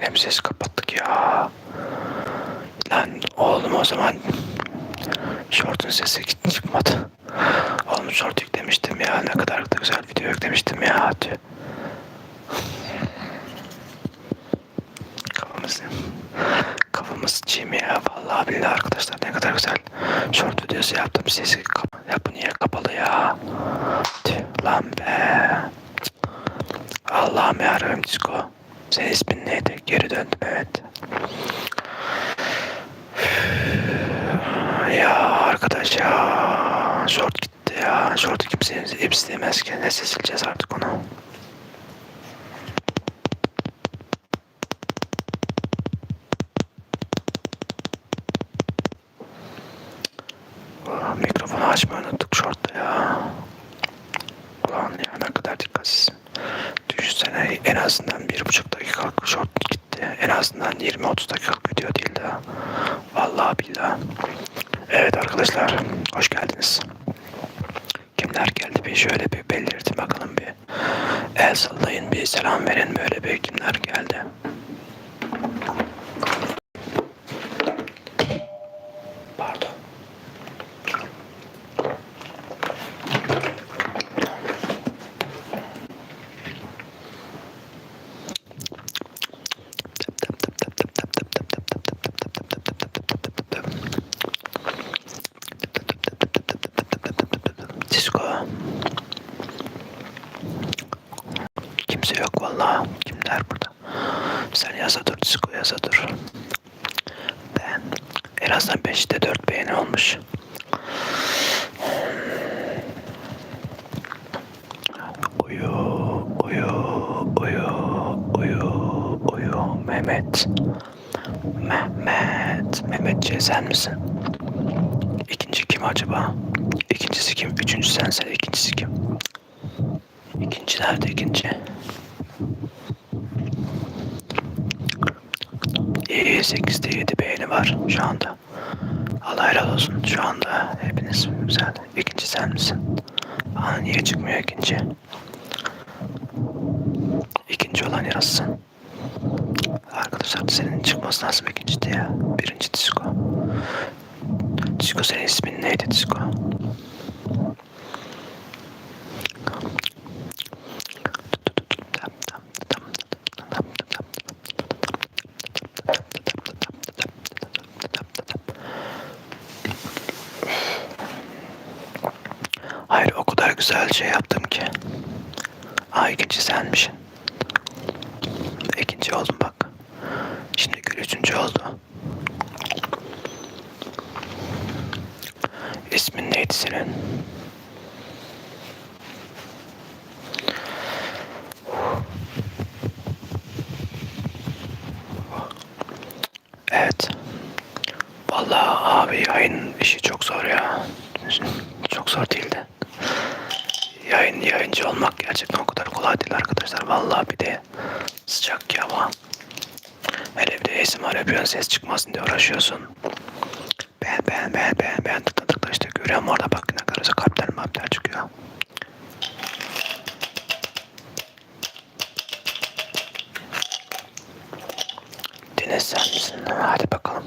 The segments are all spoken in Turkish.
yine mi ses kapattık ya? Lan oğlum o zaman şortun sesi gitti çıkmadı. Oğlum şort yüklemiştim ya. Ne kadar da güzel video yüklemiştim ya. Kafamız kafamız çiğ ya. Vallahi billahi arkadaşlar ne kadar güzel short videosu yaptım. Sesi ya bu niye kapalı ya? Tüh lan be. Allah'ım yarabbim Disko. Senin ismin neydi? Geri döndüm evet. Ya arkadaş ya. Short gitti ya. Short'u kimse isteyemez ki. Ne sileceğiz artık onu. Ulan Mikrofonu açmayı unuttuk short'ta ya. Ulan ya ne kadar dikkatsizsin. Düşünsene en azından bir buçuk dakikalık short gitti. En azından 20-30 dakikalık video değildi ha. Vallahi billahi. Evet arkadaşlar hoş geldiniz. Kimler geldi bir şöyle bir belirtin bakalım bir. El sallayın bir selam verin böyle bir kimler geldi. Mehmet. Mehmet. Mehmetçi sen misin? İkinci kim acaba? İkincisi kim? Üçüncü sense ikincisi kim? İkinci nerede ikinci? İyi 8'de 7 beğeni var şu anda. Allah helal olsun. Şu anda hepiniz güzel. İkinci sen misin? Aa, niye çıkmıyor ikinci? İkinci olan yazsın. Arkadaşlar senin çıkması lazım ikinci diye. Birinci disco. Disco senin ismin neydi Disco? Hayır o kadar güzel şey yaptım ki. Aa ikinci senmişsin. İkinci oldum bak. Şimdi Gül üçüncü oldu. İsmin neydi senin? Evet. Vallahi abi yayın işi çok zor ya. Çok zor değildi. Yayın yayıncı olmak gerçekten o kadar kolay değil arkadaşlar. Vallahi bir de sıcak ya ama. Hele bir de ASMR yapıyorsun ses çıkmasın diye uğraşıyorsun. Ben ben ben ben ben tıkladıkta işte görüyorum orada bak ne kadar kalpler mapler çıkıyor. Deniz sen misin? Hadi bakalım.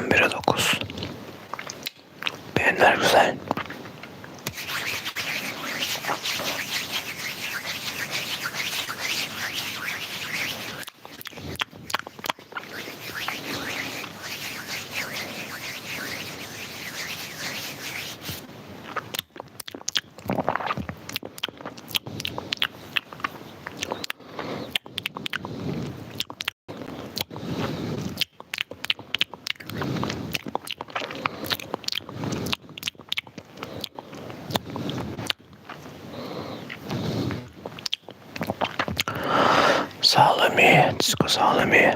On bire dokuz. Beğeniler güzel. Sağlam iyi.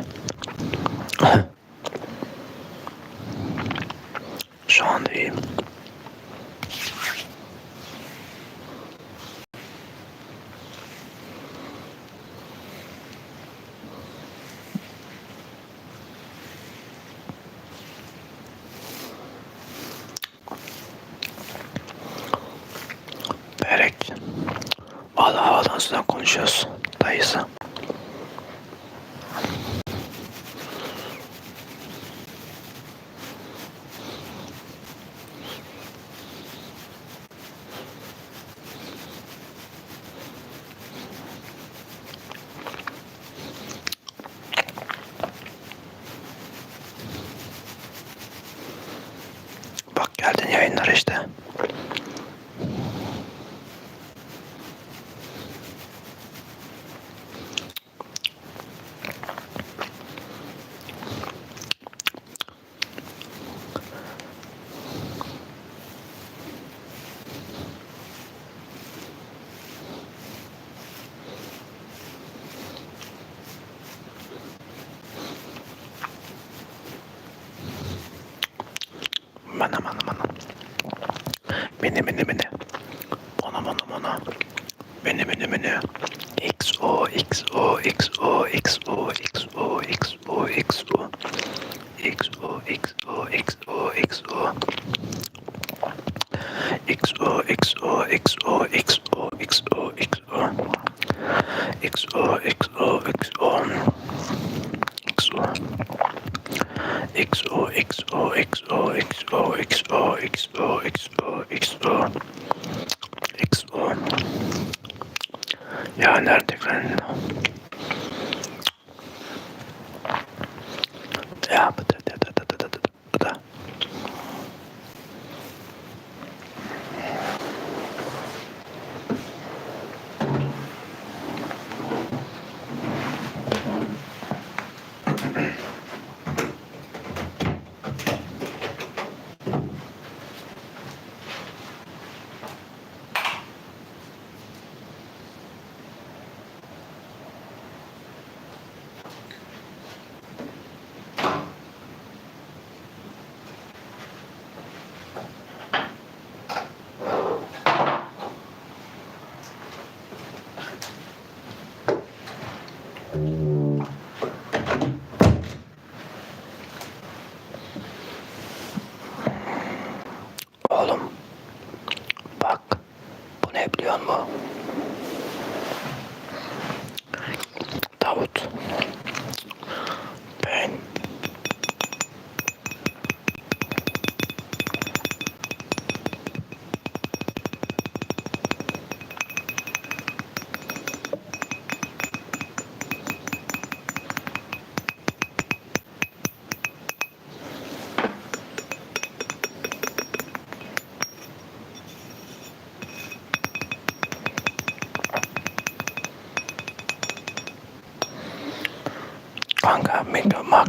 Mini mini mini. Mono mono mono. Mini mini mini. XO XO XO XO XO XO XO. XO XO XO XO. XO XO XO XO XO XO. XO XO XO. XO. XO, XO, XO, XO, XO, XO, XO, XO. XO.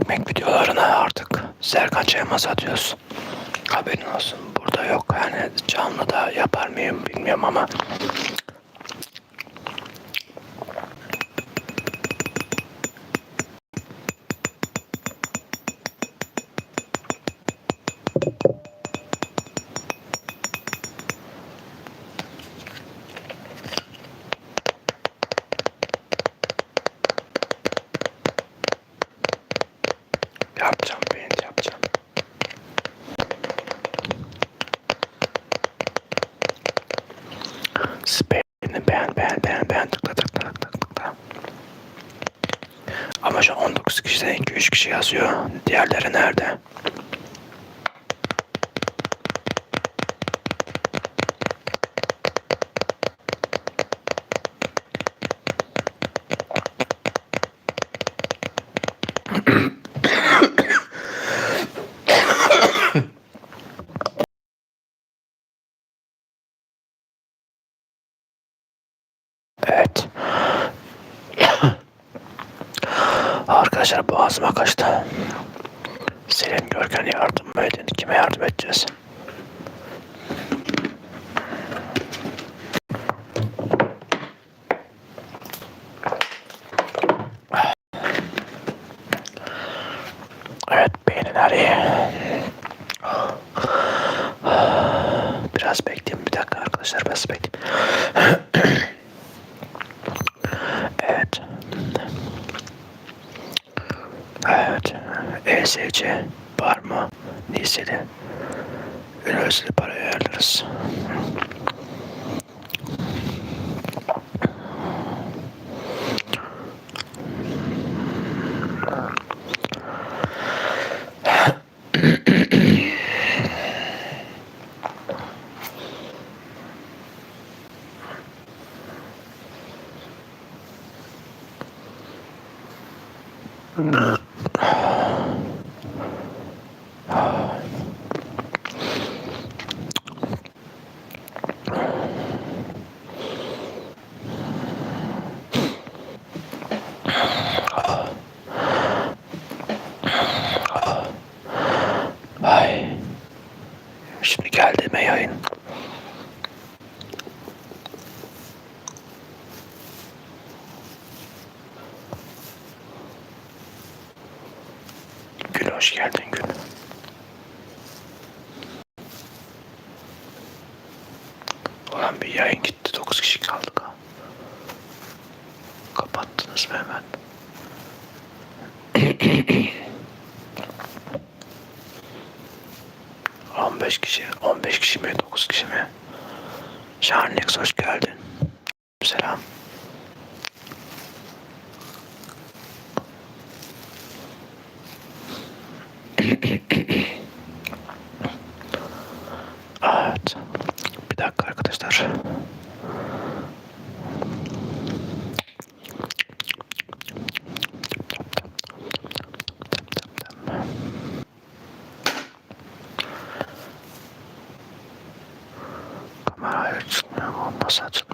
Mac videolarına artık Serkan Çaymaz atıyoruz. Haberin olsun burada yok yani canlı da yapar mıyım bilmiyorum ama Diğerleri nerede? Evet. Arkadaşlar boğazıma kaçtı. Selim Görken yardım edin? Kime yardım edeceğiz? Evet beğenin arayı. Biraz bekleyeyim bir dakika arkadaşlar biraz bekleyeyim. Sadece parma lisede üniversitede para ayarlarız. Hoş geldin Gül. Ulan bir yayın gitti. 9 kişi kaldık ha. Kapattınız mı hemen? On beş kişi, 15 kişi mi, 9 kişi mi? Şahannex hoş geldin. Selam. Evet. Bir dakika arkadaşlar. Kamera hayır çıkmıyor